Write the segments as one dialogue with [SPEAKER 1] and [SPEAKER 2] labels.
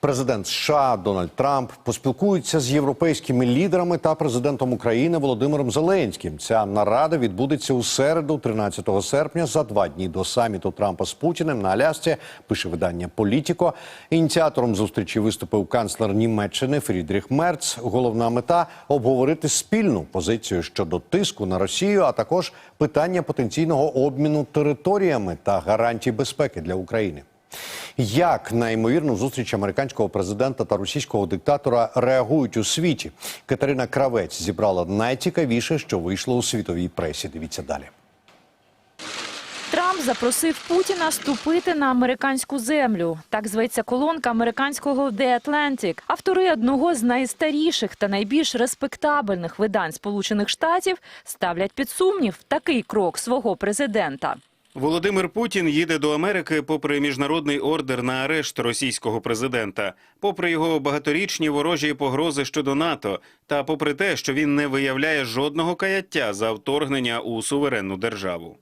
[SPEAKER 1] Президент США Дональд Трамп поспілкується з європейськими лідерами та президентом України Володимиром Зеленським. Ця нарада відбудеться у середу, 13 серпня, за два дні до саміту Трампа з Путіним на Алясці. Пише видання Політіко. Ініціатором зустрічі виступив канцлер Німеччини Фрідріх Мерц. Головна мета обговорити спільну позицію щодо тиску на Росію, а також питання потенційного обміну територіями та гарантій безпеки для України. Як на ймовірну зустріч американського президента та російського диктатора реагують у світі? Катерина Кравець зібрала найцікавіше, що вийшло у світовій пресі. Дивіться далі.
[SPEAKER 2] Трамп запросив Путіна ступити на американську землю. Так зветься колонка американського The Atlantic. Автори одного з найстаріших та найбільш респектабельних видань Сполучених Штатів ставлять під сумнів такий крок свого президента.
[SPEAKER 3] Володимир Путін їде до Америки попри міжнародний ордер на арешт російського президента, попри його багаторічні ворожі погрози щодо НАТО, та попри те, що він не виявляє жодного каяття за вторгнення у суверенну державу.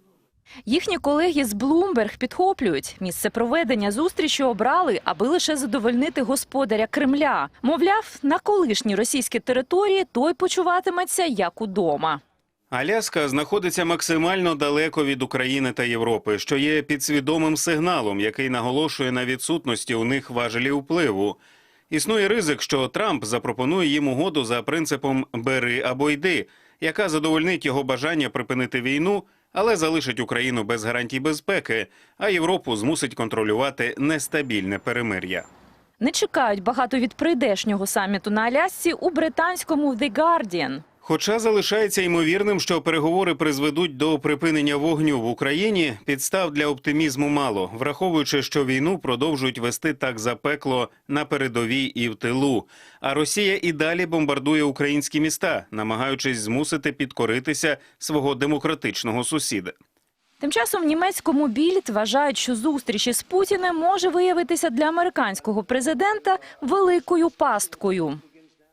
[SPEAKER 2] Їхні колеги з Bloomberg підхоплюють. Місце проведення зустрічі обрали, аби лише задовольнити господаря Кремля. Мовляв, на колишній російській території той почуватиметься як удома.
[SPEAKER 3] Аляска знаходиться максимально далеко від України та Європи, що є підсвідомим сигналом, який наголошує на відсутності у них важелів впливу. Існує ризик, що Трамп запропонує їм угоду за принципом «бери або йди», яка задовольнить його бажання припинити війну, але залишить Україну без гарантій безпеки, а Європу змусить контролювати нестабільне перемир'я.
[SPEAKER 2] Не чекають багато від прийдешнього саміту на Алясці у британському The Guardian.
[SPEAKER 3] Хоча залишається ймовірним, що переговори призведуть до припинення вогню в Україні, підстав для оптимізму мало, враховуючи, що війну продовжують вести так запекло на передовій і в тилу. А Росія і далі бомбардує українські міста, намагаючись змусити підкоритися свого демократичного сусіда.
[SPEAKER 2] Тим часом німецькому більд вважають, що зустріч із Путіним може виявитися для американського президента великою пасткою.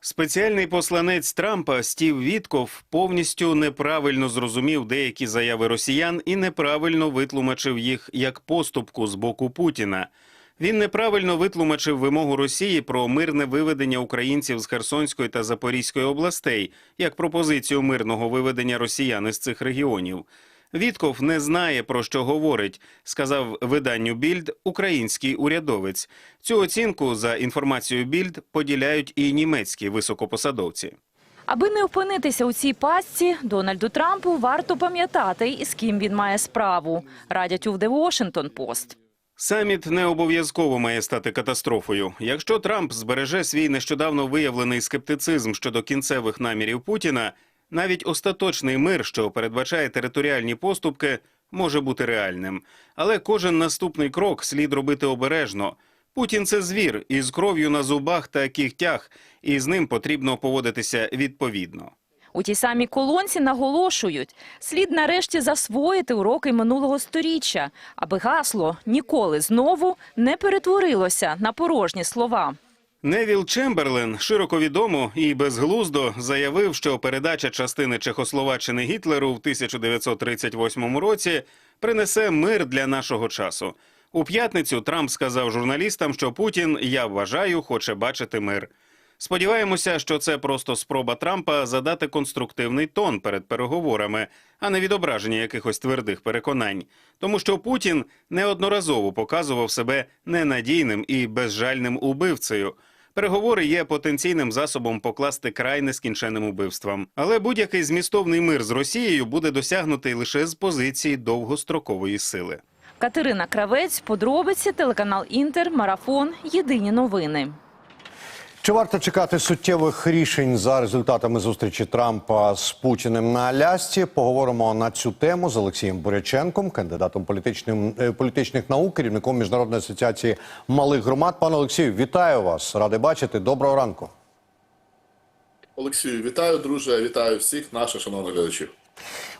[SPEAKER 3] Спеціальний посланець Трампа Стів Вітков повністю неправильно зрозумів деякі заяви росіян і неправильно витлумачив їх як поступку з боку Путіна. Він неправильно витлумачив вимогу Росії про мирне виведення українців з Херсонської та Запорізької областей як пропозицію мирного виведення росіян із цих регіонів. Вітков не знає про що говорить, сказав виданню Більд український урядовець. Цю оцінку за інформацією Більд поділяють і німецькі високопосадовці.
[SPEAKER 2] Аби не опинитися у цій пастці, Дональду Трампу варто пам'ятати, із ким він має справу. Радять у The Washington Post.
[SPEAKER 3] Саміт не обов'язково має стати катастрофою. Якщо Трамп збереже свій нещодавно виявлений скептицизм щодо кінцевих намірів Путіна, навіть остаточний мир, що передбачає територіальні поступки, може бути реальним. Але кожен наступний крок слід робити обережно. Путін це звір із кров'ю на зубах та кігтях, і з ним потрібно поводитися відповідно.
[SPEAKER 2] У тій самій колонці наголошують, слід нарешті засвоїти уроки минулого сторіччя, аби гасло «ніколи знову» не перетворилося на порожні слова.
[SPEAKER 3] Невіл Чемберлен широко відомо і безглуздо заявив, що передача частини Чехословаччини Гітлеру в 1938 році принесе мир для нашого часу. У п'ятницю Трамп сказав журналістам, що Путін, я вважаю, хоче бачити мир. Сподіваємося, що це просто спроба Трампа задати конструктивний тон перед переговорами, а не відображення якихось твердих переконань. Тому що Путін неодноразово показував себе ненадійним і безжальним убивцею. Переговори є потенційним засобом покласти край нескінченим убивствам. Але будь-який змістовний мир з Росією буде досягнутий лише з позиції довгострокової сили.
[SPEAKER 2] Катерина Кравець, подробиці, телеканал Інтер, Марафон, Єдині новини.
[SPEAKER 1] Чи варто чекати суттєвих рішень за результатами зустрічі Трампа з Путіним на Алясці? Поговоримо на цю тему з Олексієм Боряченком, кандидатом е, політичних наук, керівником міжнародної асоціації малих громад. Пане Олексію, вітаю вас! Радий бачити. Доброго ранку.
[SPEAKER 4] Олексію, вітаю, друже, вітаю всіх наших шановних глядачів.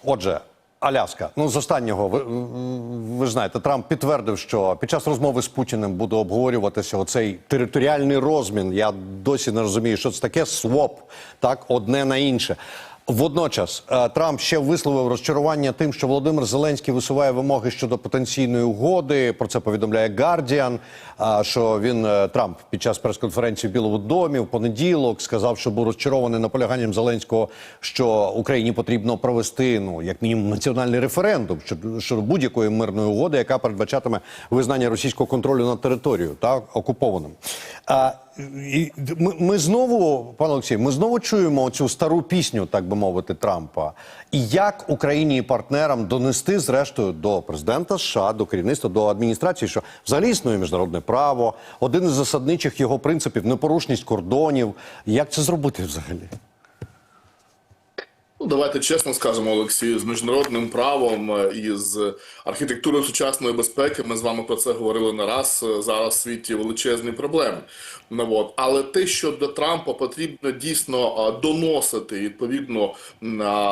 [SPEAKER 1] Отже, Аляска. Ну з останнього ви, ви знаєте, Трамп підтвердив, що під час розмови з Путіним буде обговорюватися оцей територіальний розмін. Я досі не розумію, що це таке своп, так одне на інше. Водночас е, Трамп ще висловив розчарування тим, що Володимир Зеленський висуває вимоги щодо потенційної угоди. Про це повідомляє а, Що він е, Трамп під час прес-конференції в Білому домі в понеділок сказав, що був розчарований наполяганням Зеленського, що Україні потрібно провести ну як мінімум національний референдум щодо, щодо будь-якої мирної угоди, яка передбачатиме визнання російського контролю над територією та окупованим. Ми, ми знову, пане Олексій, ми знову чуємо цю стару пісню, так би мовити, Трампа. І як Україні і партнерам донести, зрештою, до президента США, до керівництва, до адміністрації, що взагалі існує міжнародне право, один із засадничих його принципів непорушність кордонів. Як це зробити взагалі?
[SPEAKER 4] Ну, давайте чесно скажемо, Олексій, з міжнародним правом е, і з архітектурою сучасної безпеки. Ми з вами про це говорили не раз. е, Зараз в світі величезні проблеми. Ну, от. Але те, що до Трампа потрібно дійсно е, доносити відповідно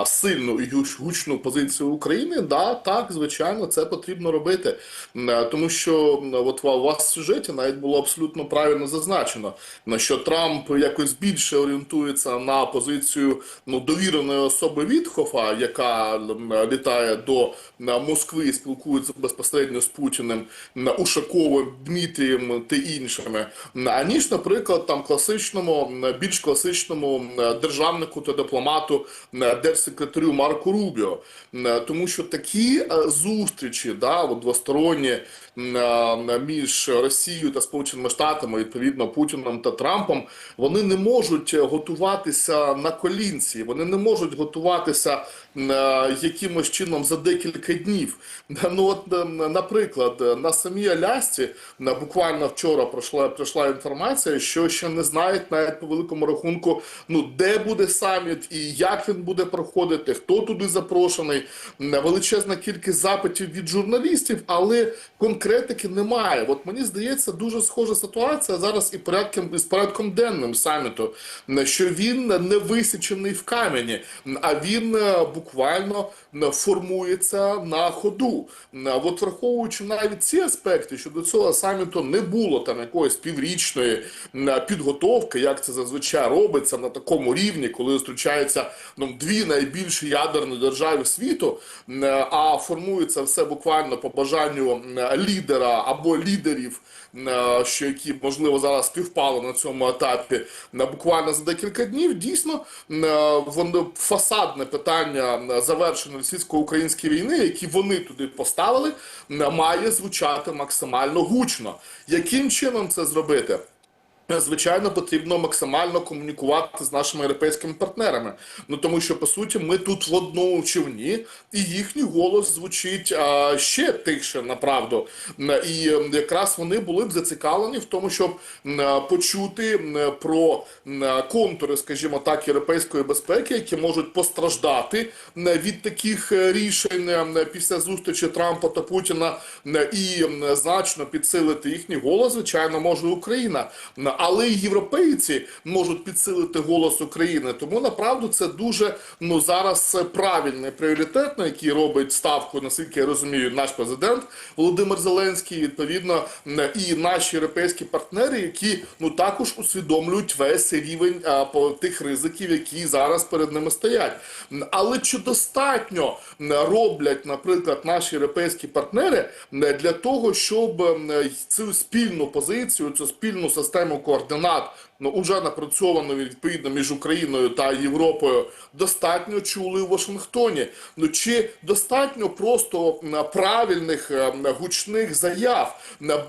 [SPEAKER 4] сильну і гуч- гучну позицію України, да, так, звичайно, це потрібно робити. Тому що от у вас в сюжеті навіть було абсолютно правильно зазначено, на що Трамп якось більше орієнтується на позицію ну, довіреної особи Вітхофа, яка літає до Москви і спілкується безпосередньо з Путіним, Ушаковим, Дмитрієм та іншими, аніж, наприклад, там класичному, більш класичному державнику та дипломату, держсекретарю Марку Рубіо. Тому що такі е, зустрічі, да, двосторонні е, між Росією та Сполученими Штатами, відповідно Путіном та Трампом, вони не можуть готуватися на колінці, вони не можуть готуватися е, якимось чином за декілька днів. Ну от, е, наприклад, на самій Алясці е, буквально вчора пройшла прийшла інформація, що ще не знають навіть по великому рахунку, ну де буде саміт і як він буде проходити, хто туди запрошений. Величезна кількість запитів від журналістів, але конкретики немає. От мені здається, дуже схожа ситуація зараз і порядком із порядком денним саміту, що він не висічений в камені, а він е, буквально м, формується на ходу. М, От враховуючи навіть ці аспекти, що до цього саміту не було там якоїсь піврічної підготовки, як це зазвичай робиться на такому рівні, коли зустрічаються ну, дві найбільші ядерні держави світу, а формується все буквально по бажанню лідера або лідерів, що які можливо зараз співпали на цьому етапі, на буквально за декілька днів. Дійсно, воно фасадне питання завершення російсько-української війни, які вони туди поставили, має звучати максимально гучно. Яким чином це зробити? Звичайно, потрібно максимально комунікувати з нашими європейськими партнерами. Ну тому що по суті ми тут в одному човні, і їхній голос звучить а, ще тихше, направду. І якраз вони були б зацікавлені в тому, щоб почути про контури, скажімо так, європейської безпеки, які можуть постраждати від таких е, рішень після зустрічі Трампа та Путіна і значно підсилити їхній голос. Звичайно, може Україна. Але і європейці можуть підсилити голос України. Тому направду це дуже ну зараз правильний пріоритет, на який робить ставку, наскільки я розумію, наш президент Володимир Зеленський. Відповідно, і наші європейські партнери, які ну також усвідомлюють весь рівень а, по тих ризиків, які зараз перед ними стоять. Але чи достатньо роблять, наприклад, наші європейські партнери для того, щоб цю спільну позицію, цю спільну систему координат ну уже напрацьовано відповідно між Україною та Європою, достатньо чули у Вашингтоні. Ну чи достатньо просто правильних гучних заяв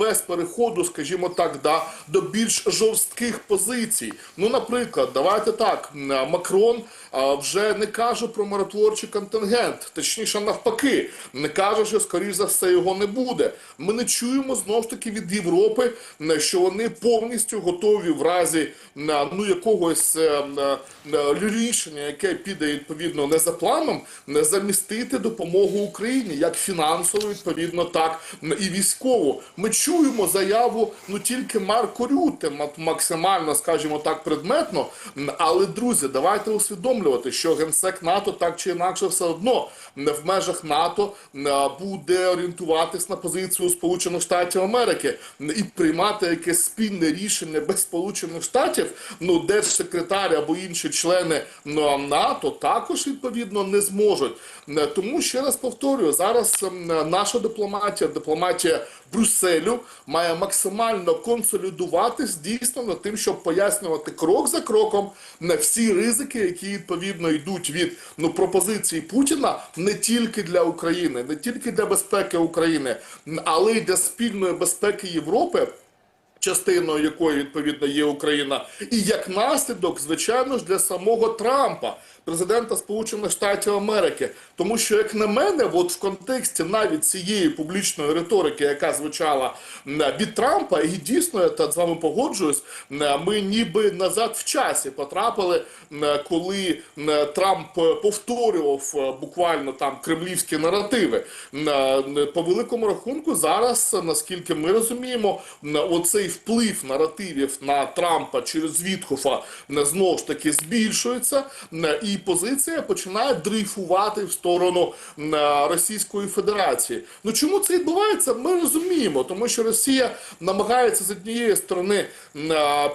[SPEAKER 4] без переходу, скажімо так, да, до більш жорстких позицій? Ну, наприклад, давайте так, Макрон вже не каже про миротворчий контингент, точніше навпаки, не каже, що скоріш за все його не буде. Ми не чуємо знову ж таки від Європи, що вони повністю готові в разі на, ну якогось е, е, е, рішення, яке піде відповідно не за планом, не замістити допомогу Україні як фінансово, відповідно, так і військову. Ми чуємо заяву ну тільки Марко Рюте, ма- максимально, скажімо так, предметно. Але друзі, давайте усвідомлювати, що генсек НАТО так чи інакше все одно в межах НАТО м, буде орієнтуватись на позицію Сполучених Штатів Америки і приймати якесь спільне рішення без Сполучених Штатів, ну держсекретар або інші члени ну, НАТО також відповідно не зможуть. Е, Тому ще раз повторюю, зараз ем, наша дипломатія, дипломатія Брюсселю має максимально консолідуватись дійсно над тим, щоб пояснювати крок за кроком на всі ризики, які відповідно йдуть від ну пропозиції Путіна не тільки для України, не тільки для безпеки України, але й для спільної безпеки Європи частиною якої відповідно є Україна, і як наслідок, звичайно ж, для самого Трампа, президента Сполучених Штатів Америки. Тому що, як на мене, от в контексті навіть цієї публічної риторики, яка звучала від Трампа, і дійсно я та з вами погоджуюсь, ми ніби назад в часі потрапили, коли Трамп повторював е, буквально там кремлівські наративи. Е, По великому рахунку, зараз, наскільки ми розуміємо, оцей вплив наративів на Трампа через Вітхофа знову ж таки збільшується, м, і позиція починає дрейфувати в сторону Російської Федерації. Ну чому це відбувається? Ми розуміємо, тому що Росія намагається з однієї сторони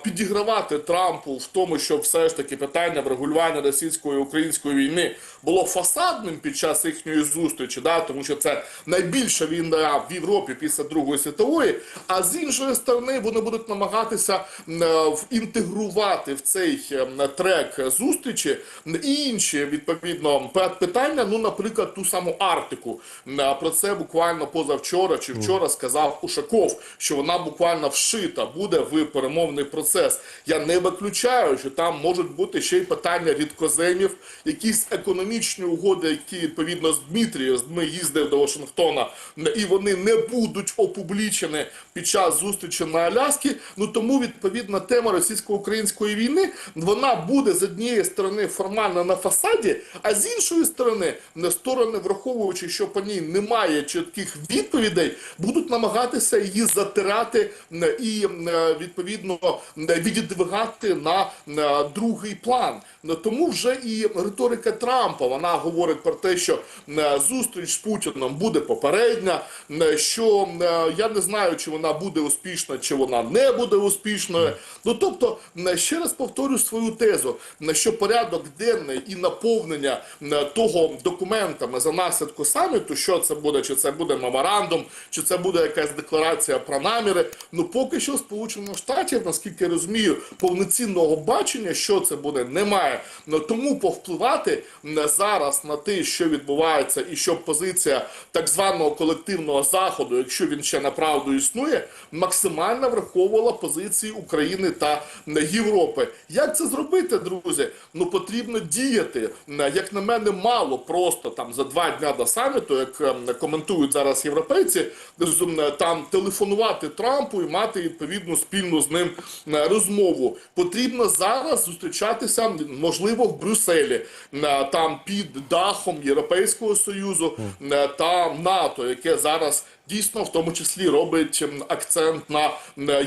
[SPEAKER 4] підігравати Трампу в тому, що все ж таки питання врегулювання російської української війни було фасадним під час їхньої зустрічі, да, тому що це найбільша війна в Європі після Другої світової. А з іншої сторони вони будуть намагатися е, інтегрувати в цей е, трек зустрічі інші відповідно питання. Ну, наприклад, ту саму Арктику. Е, Про це буквально позавчора чи вчора сказав Ушаков, що вона буквально вшита буде в перемовний процес. Я не виключаю, що там можуть бути ще й питання рідкоземів, якісь економічні угоди, які відповідно з Дмитрієм, ми їздив до Вашингтона, і вони не будуть опублічені під час зустрічі на Аляскі. Ну тому відповідна тема російсько-української війни вона буде з однієї сторони формально на фасаді, а з іншої сторони, сторони, враховуючи, що по ній немає чітких відповідей, будуть намагатися її затирати і відповідно віддвигати на другий план. Тому вже і риторика Трампа вона говорить про те, що зустріч з Путіном буде попередня, що я не знаю, чи вона буде успішна, чи вона не буде успішною. Ну тобто, ще раз повторю свою тезу, що порядок денний і наповнення того документами за наслідку саміту, що це буде, чи це буде меморандум, чи це буде якась декларація про наміри. Ну поки що Сполучених Штатів, наскільки я розумію, повноцінного бачення, що це буде, немає. Ну, тому повпливати м, зараз на те, що відбувається, і що позиція так званого колективного заходу, якщо він ще направду існує, максимально враховувала позиції України та Європи. Як це зробити, друзі? Ну потрібно діяти. М, Як на мене, мало просто там за два дня до саміту, як ем, коментують зараз європейці, там телефонувати Трампу і мати відповідну спільну з ним розмову. Потрібно зараз зустрічатися, можливо, в Брюсселі, там під дахом Європейського союзу та НАТО, яке зараз дійсно в тому числі робить акцент на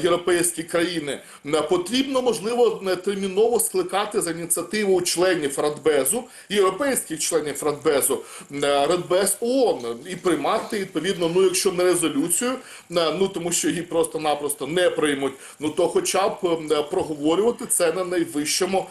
[SPEAKER 4] європейські країни. Потрібно, можливо, терміново скликати за ініціативу членів Радбезу, європейських членів Радбезу, м, Радбез ООН і приймати відповідно, ну якщо не резолюцію, ну тому що її просто-напросто не приймуть, ну то хоча б проговорювати це на найвищому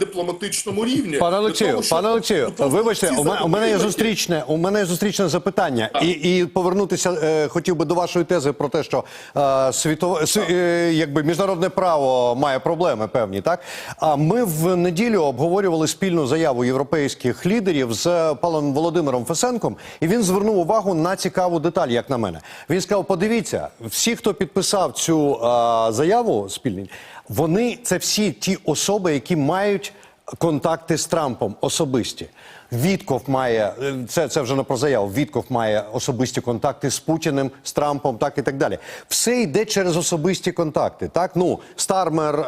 [SPEAKER 4] дипломатичному рівні.
[SPEAKER 1] Пане Олексію, пане Олексію,
[SPEAKER 4] ну,
[SPEAKER 1] вибачте, у мене, у мене є зустрічне, у мене є зустрічне запитання, і, і повернутися е, хотів би до вашої тези про те, що е, світове е, якби міжнародне право має проблеми певні. Так а ми в неділю обговорювали спільну заяву європейських лідерів з паном Володимиром Фесенком, і він звернув увагу на цікаву деталь, як на мене. Він сказав: подивіться, всі, хто підписав цю а, заяву спільні, вони це всі ті особи, які мають контакти з Трампом особисті. Вітков має е, це, це вже не про заяву. Вітков має особисті контакти з Путіним, з Трампом, так і так далі. Все йде через особисті контакти. Так, ну Стармер, е,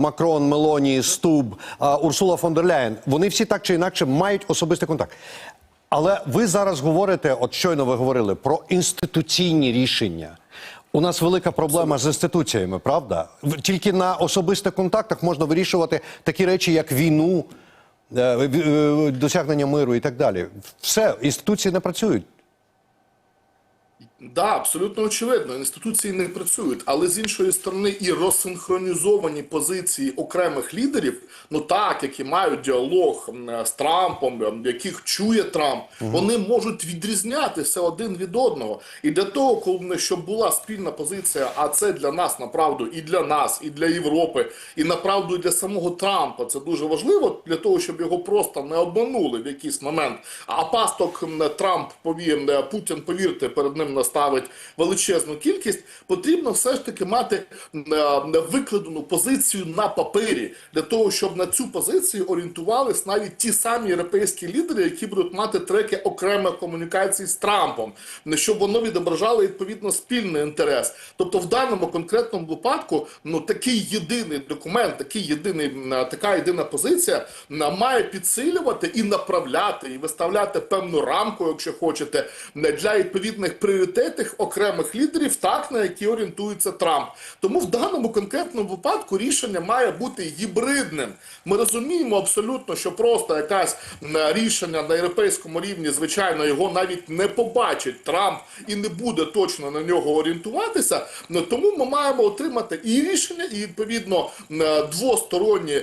[SPEAKER 1] Макрон, Мелоні, Стуб, е, Урсула фон дер Ляєн. Вони всі так чи інакше мають особистий контакт. Але ви зараз говорите, от щойно ви говорили про інституційні рішення. У нас велика проблема з інституціями, правда? Тільки на особистих контактах можна вирішувати такі речі, як війну, е, е, досягнення миру і так далі. Все, інституції не працюють.
[SPEAKER 4] Да, абсолютно очевидно. Інституції не працюють, але з іншої сторони, і розсинхронізовані позиції окремих лідерів, ну так, які мають діалог з Трампом, яких чує Трамп, вони можуть відрізнятися один від одного. І для того, коли щоб була спільна позиція, а це для нас направду і для нас, і для Європи, і направду і для самого Трампа. Це дуже важливо для того, щоб його просто не обманули в якийсь момент. А пасток Трамп повів е, Путін, повірте, перед ним наставить величезну кількість. Потрібно все ж таки мати е, викладену позицію на папері для того, щоб на цю позицію орієнтувались навіть ті самі європейські лідери, які будуть мати треки окремих комунікацій з Трампом, щоб воно відображало відповідно спільний інтерес. Тобто, в даному конкретному випадку, ну такий єдиний документ, такий єдиний така єдина позиція має підсилювати і направляти, і виставляти певну рамку, якщо хочете, для відповідних пріоритетних окремих лідерів, так на які орієнтується Трамп. Тому в даному конкретному випадку рішення має бути гібридним. Ми розуміємо абсолютно, що просто якась рішення на європейському рівні, звичайно, його навіть не побачить Трамп і не буде точно на нього орієнтуватися. Ну, Тому ми маємо отримати і рішення, і відповідно двосторонні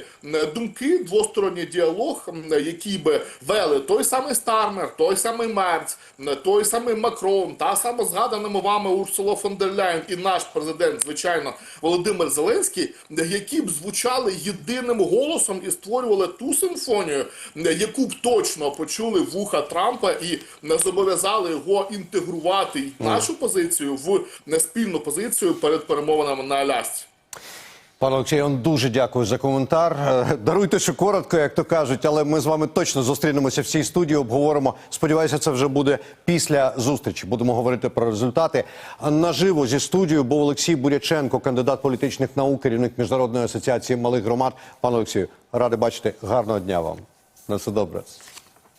[SPEAKER 4] думки, двосторонній діалог, який би вели той самий Стармер, той самий Мерц, той самий Макрон, та сама згаданими вами Урсула фон дер Ляйн і наш президент, звичайно, Володимир Зеленський, які б звучали єдиним голосом і створювали ту симфонію, яку б точно почули вуха Трампа і не зобов'язали його інтегрувати і нашу позицію в спільну позицію перед перемовинами на Алясці.
[SPEAKER 1] Пане Олексію, вам дуже дякую за коментар. Е, Даруйте, що коротко, як то кажуть, але ми з вами точно зустрінемося в цій студії. Обговоримо. Сподіваюся, це вже буде після зустрічі. Будемо говорити про результати. Наживо зі студією був Олексій Буряченко, кандидат політичних наук, керівник міжнародної асоціації малих громад. Пане Олексію, радий бачити. Гарного дня вам. На все добре.